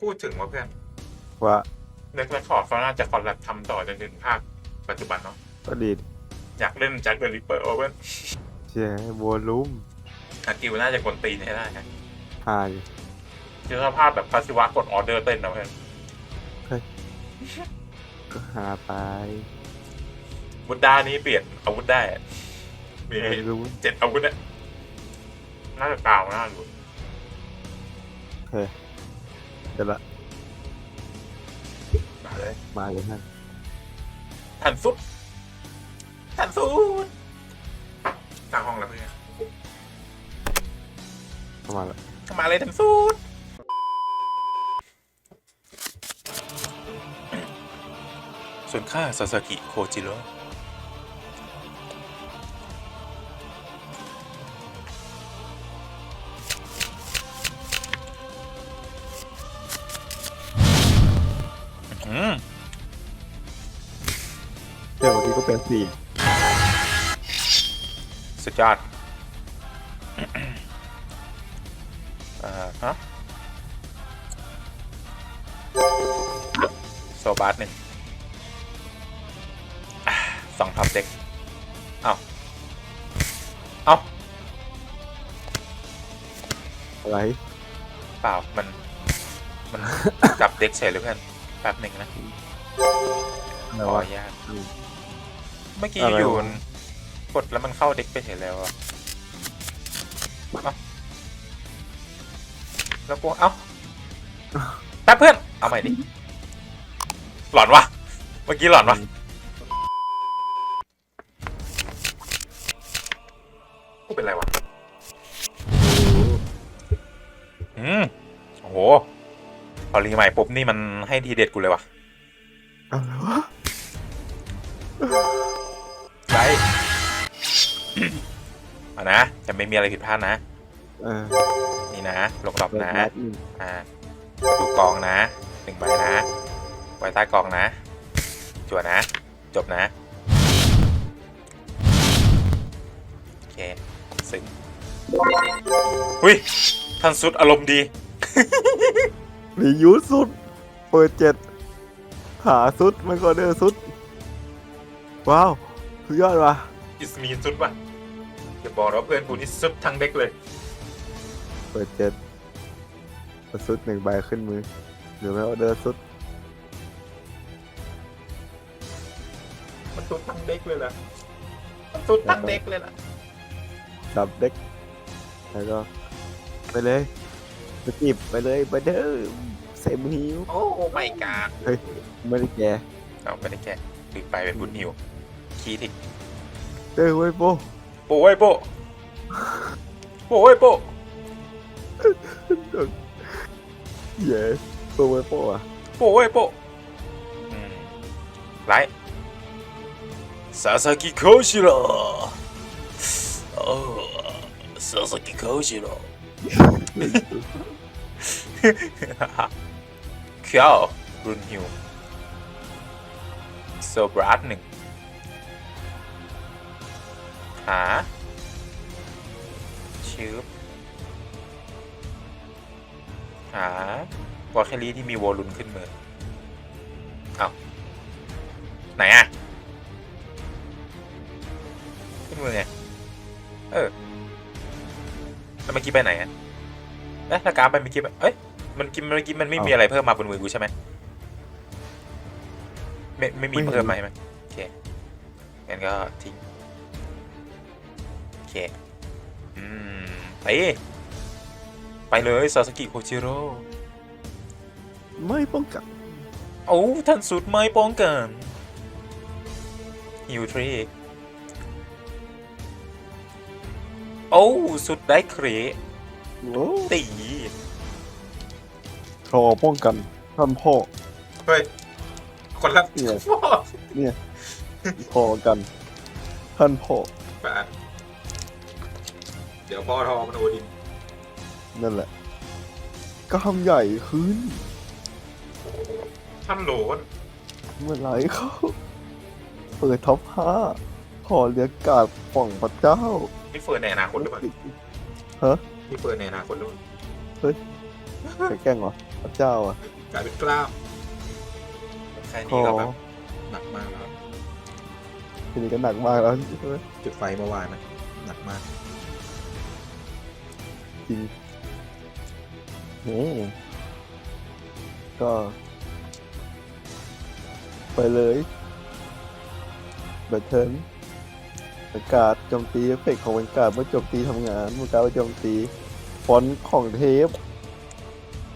พูดถึงว่าเพื่อนว่าเน็กแรคคอร์ดเขาน่าจะคอลแลบทำต่อจนถึงภาคปัจจุบันเนาะก็ดีดอยากเล่นแจ็คเดอะริปเปอร์เพื่อนเชียร์วอลลุ่มอากิวน่าจะกวนตีนให้ได้นะหายคือสภาพแบบคาสิวะกดออเดอร์เต้นนะเพื่อนก็หาไปบุดด้านี้เปลี่ยนอาวุธได้อะมีไม่รู้เจ็ดอาวุธเนี่ยน่าจะกล่าวน่าดูเฮ้ย เดี๋ยวละมาเลยมาเลยฮะทันสุดทันสุดกลางห้องแล้วเพื่อนเข้ามาละมาเลยทันสุดส่วนข้าซาสกิโคจิโร่ ดี๋ยวบางทีก็เป็นสี่สุดยอดอ่าฮะโซบาร์หนึ่งอะสองท็อปเด็กเอาเอาอะไรเปล่ามัน มันกลับเด็กเฉยเลยเพื่อนแป๊บหนึ่งนะอะไรขอวะอนุญาตอืม เมื่อกี้อะไรวะ อยู่กดแล้วมันเข้าเด็กไปเฉยแล้วอะเอ้าแล้วกูเอ้าแป๊บเพื่อน เอาใหม่ดิ หลอนวะ เมื่อกี้หลอนวะ กูเป็นไรวะ อืม โอ้โห พอรีใหม่ปุ๊บนี่มันให้ทีเด็ดกูเลยวะ อะไรวะ ไปเอานะจะไม่มีอะไรผิดพลาดนะ เออนี่นะลงดรอปเปิดนะนัดอีกอ่าดูกองนะหนึ่งใบนะไว้ใต้กองนะ จั่วนะ จบนะ โอเคซึ้งหุยท่านสุดอารมณ์ดีรียูสสุด เปิดเจ็ดหาสุด มันก็เดอร์สุด ว้าว สุดยอดว่ะอิสมีสุดวะจะบอกว่าเพื่อนกูนี่สุดทั้งเด็กเลย เปิดเจ็ดเปิดสุดหนึ่งใบขึ้นมือ หรือไม่ออเดอร์สุด มันสุดทั้งเด็กเลยล่ะมันสุดทั้งเด็กเลยล่ะดับเด็ก แล้วก็ ไปเลยสกิปไปเลยไปเด้อใส่มือหิวโอ้ไม่กาดไม่ได้แกเอาไปได้แค่ดึกไปเป็นบุญหิว คีทิกเด้อเว้ยโปโป้ไว้โป้โป้ไว้โป้เย้โปไว้โปอะโป้ไว้โป้อืมไลท์ซาสกิโคชิโร่โอ้ซาสกิโคชิโร่เขียวรุนฮิวโซบรัสหนึ่ง หาชืบหาวอลแคลีที่มีวอลลุนขึ้นมือเอาไหนอะขึ้นมือไง เออ แล้วเมื่อกี้ไปไหนอะเอ๊ะแล้วการดไปเมื่อกี้ไปเอ้ย มันกินเมื่อกี้มันไม่มีอะไรเพิ่มมาบนมือกูใช่ไหมไม่ไม่มีเพิ่มมาใช่ไหมโอเคงั้นก็ทิ้งโอ เคอืมไปไปเลยซาสกิโคจิโร่ไม่ป้องกันโอ้ท่านสุดไม่ป้องกันฮิวทรีโอ้สุดได้เครโอ้ตีโชว์ป้องกันท่านพ่อ เฮ้ย คนละเนี่ยพอกัน ท่านพ่อแปด เดี๋ยวพ่อทอมันโอดินนั่นแหละกล้ามใหญ่ขึ้นท่านโหลนเมื่อไหรเขาเปิดท็อปห้าขอเรียกกาดป่องพระเจ้านี่เฟิร์นในอนาคตหรือเปล่าฮะนี่เฟิร์นในอนาคตหรือเปล่าไปแกล้งเหรอไปพระเจ้าอะกลายเป็นกล้ามแค่ขอนี้ก็แบบหนักมากแล้วทีนี้ก็หนักมากแล้วใช่ไหมจุดไฟเมื่อวานนะหนักมาก จริงนี่ก็ ไปเลยเบทเทิร์นประกาศโจมตีเอฟเฟกต์ของวันการดเมื่อโจมตีทำงานเมื่อการดโจมตี ฟอนต์ของเทป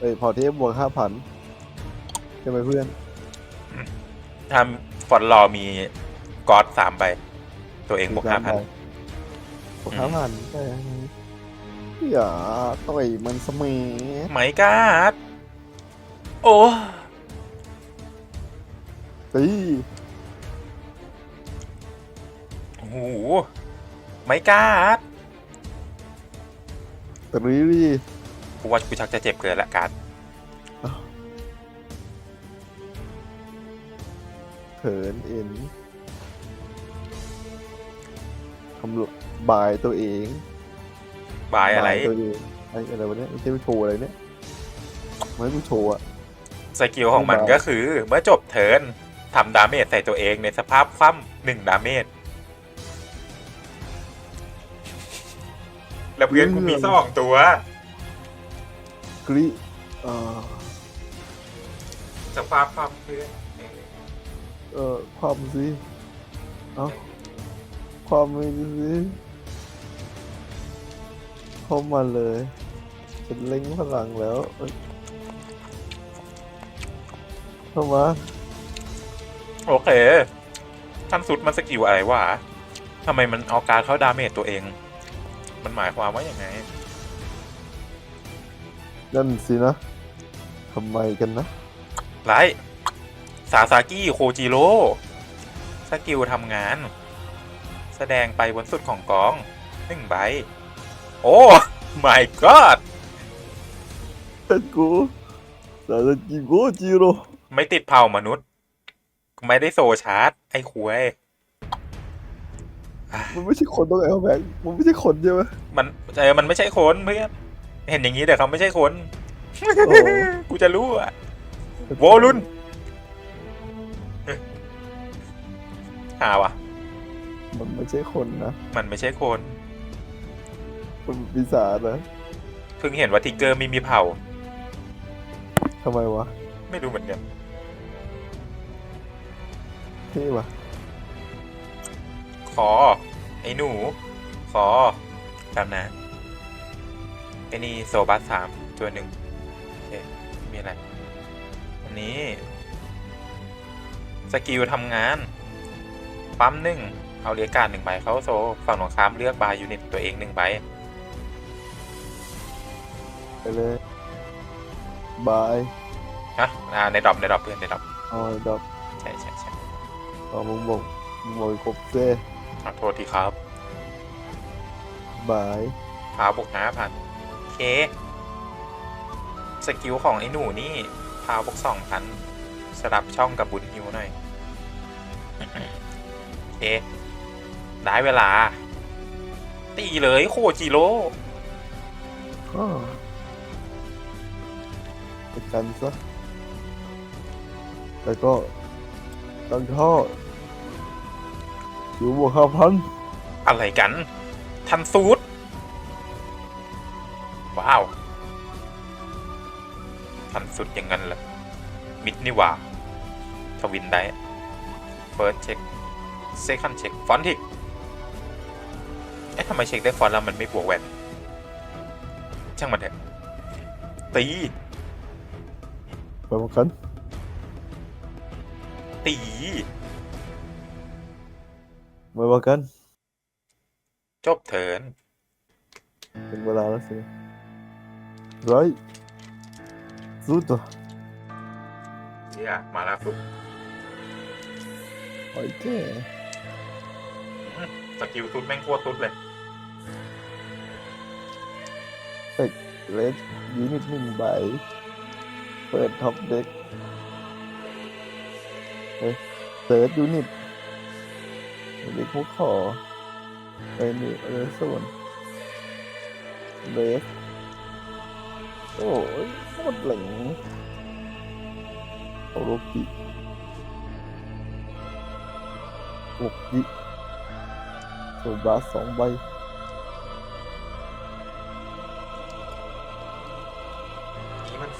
เอ้ยพอเทปบวกห้าพันใช่ไหมเพื่อนทำฟอนต์รอมีกอดสามใบ ตัวเองบวกห้าพันบวกห้าพันใช่ อย่าต่อยมันเสมอไหมกาดโอ้ตีโอ้โหไหมกาดตรีรีกูว่ากูชักจะเจ็บเกินละการดเถินเอ็นทำลบายตัวเอง บายอะไรบายตัวเองไอ้อะไรวะเนี่ยไม่ใช่โชว์อะไรเนี่ยไม่กูโชว์อะ สกิลของมันบายก็คือ เมื่อจบเทิร์นทำดาเมจใส่ตัวเองในสภาพคว่ำหนึ่งดาเมจ แล้วเพื่อนกูมีสองตัว กรีเอ่อสภาพคว่ำเพื่อนเอ่อความสิเอ้าความไม่สิ เข้ามาเลยฉันเล็งพลังแล้วเอ้ยเข้ามาโอเคท่านสุดมันสกิลอะไรวะทำไมมันเอาการดเข้าดาเมจตัวเอง มันหมายความว่าอย่างไง นั่นสินะทำไมกันนะไลท์ซาซากิโคจิโร่สกิลทำงาน แสดงไปบนสุดของกองหนึ่งใบ โอ้ my god ท่านกูสารจิโกจิโร่ไม่ติดเผ่ามนุษย์ ไม่ได้โซชาร์จไอ้ควยอะมันไม่ใช่คนต้องแอลแบงมันไม่ใช่คนใช่ไหมมันเออมันไม่ใช่คนเพื่อนเห็นอย่างนี้แต่เขาไม่ใช่คนโอ้กูจะรู้อะโวลุนหาวะมันไม่ใช่คนนะ มันไม่ใช่คน มันเป็นปีศาจนะเพิ่งเห็นว่าทิกเกอร์ไม่มีเผ่าทำไมวะไม่รู้เหมือนกัน เท่วะขอ ไอ้หนู ขอครับนะไอ้นี่โซบัสสามตัวหนึ่งโอเคไม่มีอะไร อันนี้ สกิลทำงาน ปั๊มหนึ่ง เอาเรียกการดหนึ่งใบเข้าโซ ฝั่งตรงข้ามเลือกบายยูนิตตัวเองหนึ่งใบ ไปเลยบายฮะอ่าในดรอปในดรอปเพื่อนในดรอปอ๋อดอกใช่ใช่ใช่อ๋อมึงบอกมึงบอกครบเซ่ขอโทษทีครับบายพาบวกห้าพันโอเค สกิลของไอ้หนูนี่พาบวกสองพันสลับช่องกับบุญฮิวหน่อย โอเค ได้เวลา ตีเลยโคจิโร่อ้อ ไปกันซะ แล้วก็ตั้งท่ออยู่บวกห้าพันอะไรกัน ทันซูดว้าว ทันสุดอย่างนั้นเหรอมิดนี่หว่าทวินได้เฟิร์สเช็คเซคันเช็คฟอนทิกเอ๊ะทำไมเช็คได้ฟอนต์แล้วมันไม่บวกแวนช่างมันเถอะตี ไปเหมือนกัน ตีไปเหมือนกัน จบเถินเป็นเวลาแล้วสิไรสู้ตัวเฮียมาแล้วฟุกโอเคสกิลตุดแม่งโคตรตุดเลยเลสยูนิตหนึ่งใบ เปิดท็อปเด็กเฮ้ยเซิร์ชยูนิตเด็กพวกขอไปนี่เออส่วนเลสโอ้ยโคตรเหลงโอโรกิโอกิโซบาสองใบ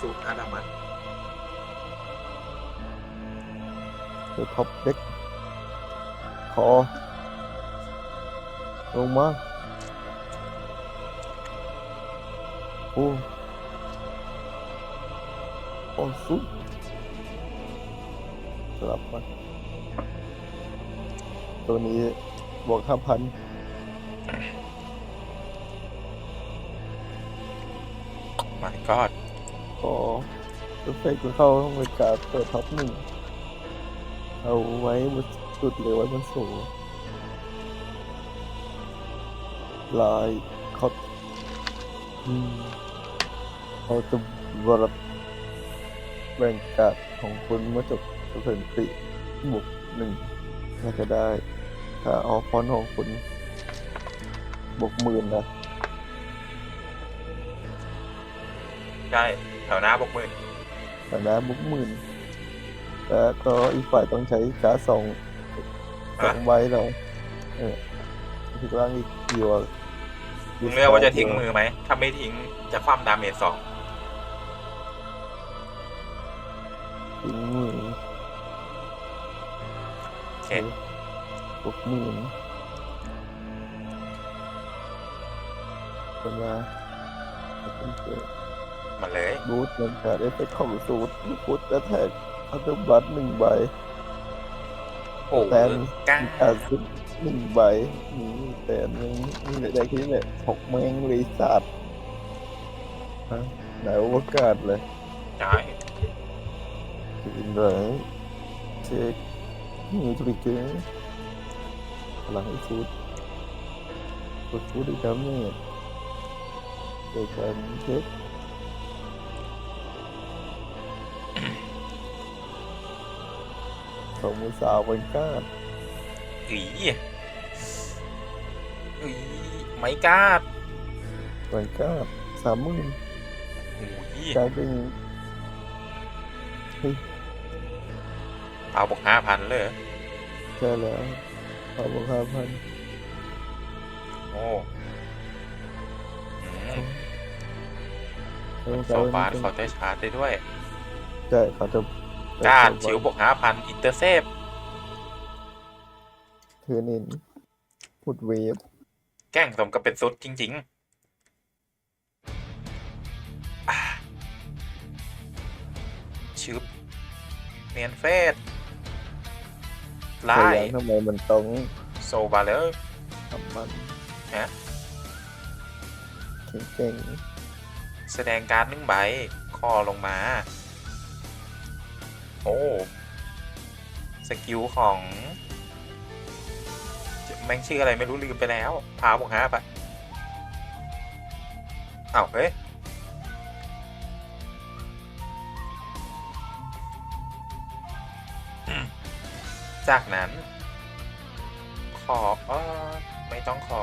สูตรอาดามันเดอท็อปเด็กคอลงมาโอ้โอ้สุดสลับมาตัวนี้บวกห้าพันมา ก็ก็รถไฟกูเข้าห้องบริการเปิดท็อปหนึ่งเอาไว้บนสุดเลยไว้บนสูงลายเขาอืมเขาจะบรัดแบ่งการดของคุณเมื่อจบสถิติบวกหนึ่งน่าจะได้ ถ้าเอาฟอนของคุณบวกหมื่นนะ ใช่ แถวหน้าบกมือแต่นะบวกหมื่นแล้วก็อีกฝ่ายต้องใช้การ์ดสองสองใบเหรอเออที่ล่างอีกเดียวมึงเลือกว่าจะทิ้งมือไหม ถ้าไม่ทิ้งจะคว่ำดาเมจสองทิ้งมือโอเคบวกหมื่นเป็นมาเป็นเกิด มาเลย บูทเงินขาดเอฟเฟกต์ของสูตรบูทและแท็กอัลเทอร์บัตหนึ่งใบโอ้แต่ก้างอาซุปหนึ่งใบนี่แต่หนึ่งนี่แหละได้แค่นี้แหละหกแมงเลยสัตว์ฮะไหนโอากาศเลยใช่กินเลยเช็คนี่ทริกเกอร์พลังให้ฟูดฟูดฟูดอีกครั้งนี่เดี๋ยวกันเช็ค สองมือสาวเป็นก้านอีอีไม่กล้าดเป็นก้านสามหมื่นโอ้ยกลายเป็นเอาบอกห้าพันเลยเหรอใช่แล้วขอบคุณห้าพันโอ้อืมแล้วโซบาร์เขาได้ชาร์จได้ด้วย ใช่เขาจะ กล้าดชิวบอกห้าพันอินเตอร์เซฟเทอร์นินพุดเวฟแกล้งสมกับเป็นซุดจริงๆอ่าชึบเนียนเฟสไล่แต่ยังทำไมมันต้องโซบาเลอร์ทำมันฮะเก่งแสดงการ์ดหนึ่งใบคอลงมา โอ้สกิลของแม่งชื่ออะไรไม่รู้ลืมไปแล้วพาบอกฮาปะอ้าวเฮ้ยจากนั้น ขอเออไม่ต้องขอ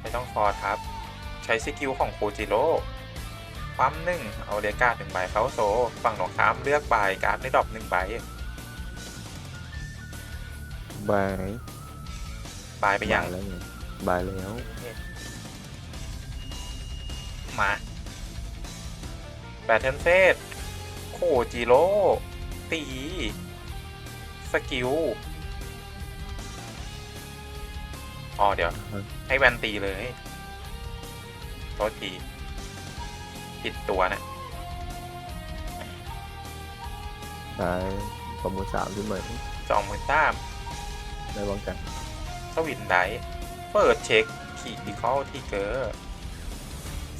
ไม่ต้องขอครับ ใช้สกิลของโคจิโร่ ปั๊มหนึ่งเอาเรียกการ์ดหนึ่งใบเข้าโซ ฝั่งหนองค้ามเลือกใบการ์ดในดรอปหนึ่งใบๆบายบายไปยังแล้วไงบายแล้ว มาแบทเทิลเฟสโคจิโร่ตี สกิล อ๋อ เดี๋ยว ให้แวนตีเลยโทษที ผิดตัวนะบายสองมือสามขึ้นมาจองมือตามในวังกันสวินไดเปิดเช็คขีดดิคอลที่เกอร์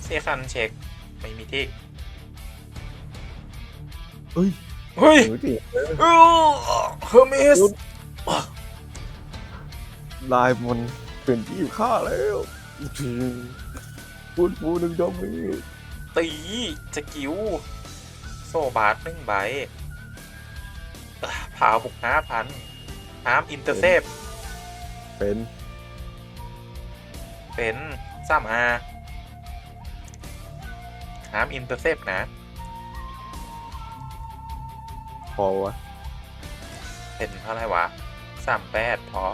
เซคันเช็คไม่มีทิกเฮ้ยเฮ้ยมือที่เฮอร์มิสลายมันเป็นที่อยู่ข้าแล้วพูดพูดหนึ่งจอมมี ตีสกิลโซบาร์หนึ่งใบอะพาวบุกห้าพันอาร์มอินเตอร์เซฟเป็นเป็นซ้ำอาคห้ามอินเตอร์เซปนะ พอวะ เป็นเท่าไหร่วะสามแปดพอ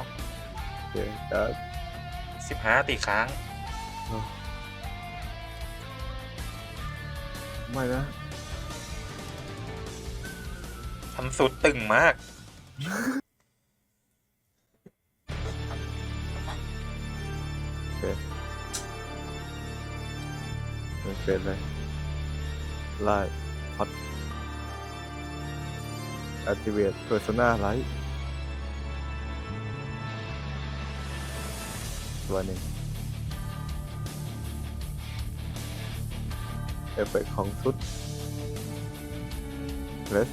โอเคการ์ดสิบห้าตีค้าง ไม่นะ ทำสุดตึงมาก ไม่เป็นเลยไล่ฮอต activate persona light ตัวหนึ่ง อฟเฟกต์ของชุดเลส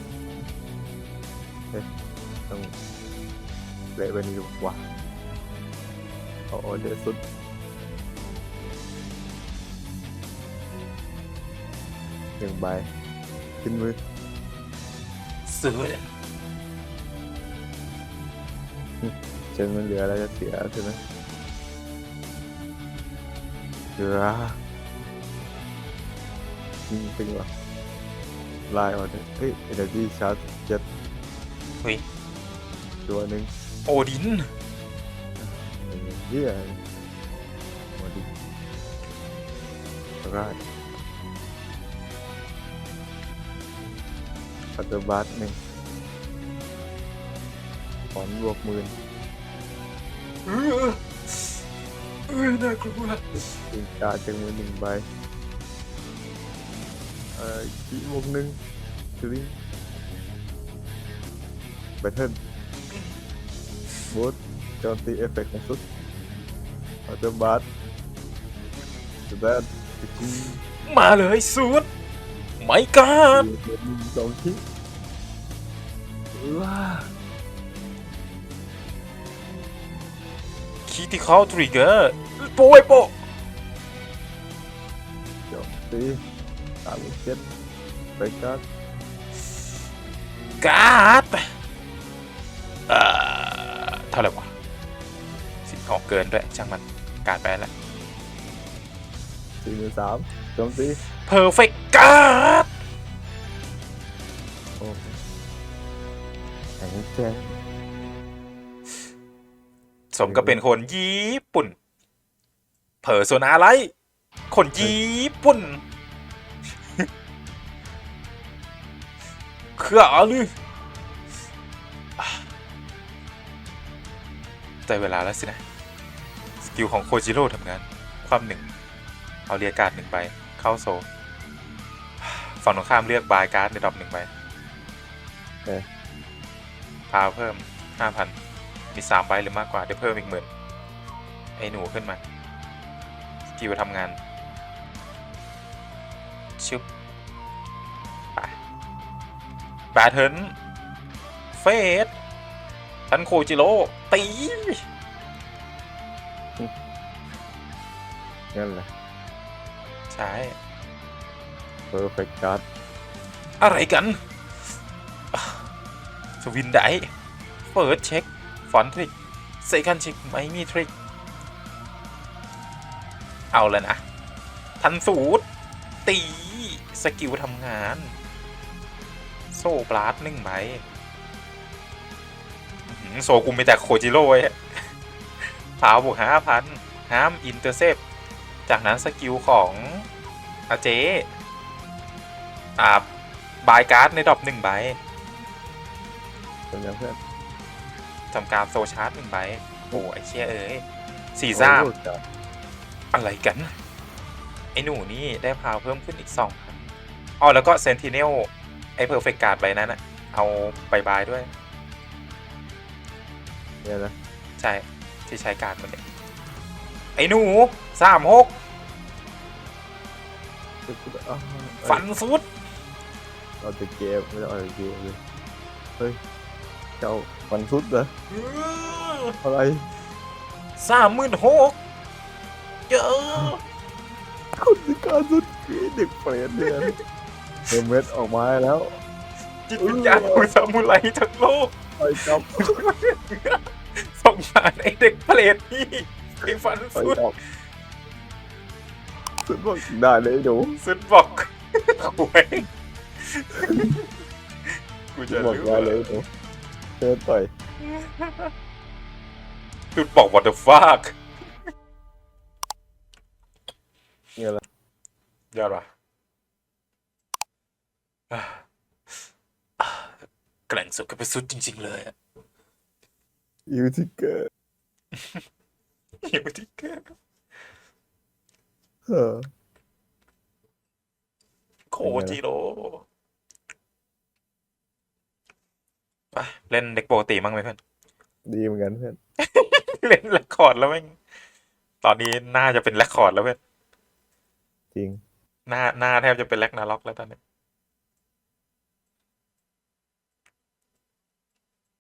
เอ๊ะต้องเละไปนี่วะเอาเอาเดี๋ยวสุดหนึ่งใบขึ้นมือสุดเจนมันเหลืออะไรจะเสียใช่ไหมเหลือ จริงจริงวะลายออกเลยเฮ้ย energy charge เจ็ดเฮ้ย ตัวหนึ่งโอดินหนึ่งเฮียมาดิไรปัตเตอร์บัสหนึ่งขอนบวกหมื่นเออเออน่ากลัวยิงการดจากมือหนึ่งใบ เอ่อขีบวกหนึ่งทวิแบทเทิลบูทโจมตีเอฟเฟกต์ของสุดอัลเตอร์บัสสแตนสกีมาเลยสุดไม่กล้าหนึ่งสองทีว้าคีติคอลทริกเกอร์โปยโปะโจมตี สามเจ็ดไปการ์ดการ์ดเอ่อเท่าไหร่วะสิบออกเกินด้วยช่างมันการ์ดไปแล้วสี่หมื่นสามโจมตีเพอร์เฟกการ์ดโอ้แข็งแจ้งสมกับเป็นคนญี่ปุ่น เพอร์โซนาไรคนญี่ปุ่น เครือหรือได้เวลาแล้วสินะ สกิลของโคจิโร่ทำงาน ความหนึ่ง เอาเรียกการ์ดหนึ่งใบเข้าโซลฝั่งตรงข้ามเลือกบายการ์ดในดรอปหนึ่งใบพาวเพิ่มห้าพันมีสามใบหรือมากกว่าเดี๋ยวเพิ่มอีกหมื่นไอ้หนูขึ้นมา สกิลทำงาน ชุบไปแบทเทิลเฟสทันโคจิโร่ตีนั่นแหละใช่ perfect card อะไรกันอะสวินไดเฟิร์สเช็คฟอนทริกเซคันเช็คไม่มีทริก เอาแล้วนะ ทันสูตรตี สกิลทำงาน โซ่บลาสหนึ่งใบอื้อหือโซกุมมีแต่โคจิโร่ไว้พาวบวกห้าพันห้ามอินเตอร์เซปจากนั้นสกิลของอาเจอ่าบายการ์ดในดรอปหนึ่งใบเป็นยังเพื่อนทำการโซชาร์จหนึ่งใบโอ้ไอเชี่ยเอ้ยสี่ซ่ามโอ้ยจัดอะไรกัน ไอหนูนี่ได้พาวเพิ่มขึ้นอีกสองพันอ๋อแล้วก็เซนติเนล ไอเพอร์เฟกการ์ดใบนั้นอะเอาไปบายด้วยเนี่ยนะใช่ที่ใช้การ์ดมันเนี่ยไอหนูสามหกอ้าวฟันสุด เอาแต่เกมไม่ได้เอาแต่เกมเลยเฮ้ยเจ้าฟันสุดเหรออะไรสามหมื่นหกเยอะ คุณสิการสุดคือเด็กเปรตเนี่ย เอเมสออกมาแล้ว จิตวิญญาณของซามูไรทั้งโลกไปจับสงสารไอเด็กเปรตนี่ไอฟันไปสุดจับสุดบอกได้เลยไอ้หนูสุดบอกโอ้ยกูจะบอกรู้ยาเลยหนูเชิญต่อยจุดบอก what the fuck เนี่ยละยอดว่ะอะอะ แกล่งสุดก็ไปสุดจริง ๆ เลยอะยูทิเกอร์หิวที่เกินเออโคจิโร่ไปเล่นเด็กปกติมั้งไหมเพื่อน ดีเหมือนกันเพื่อนเล่นแรคคอร์ดแล้วแม่งตอนนี้น่าจะเป็นแรคคอร์ดแล้วเพื่อน จริง หน้าหน้าแทบจะเป็นแรคนาล็อกแล้วตอนนี้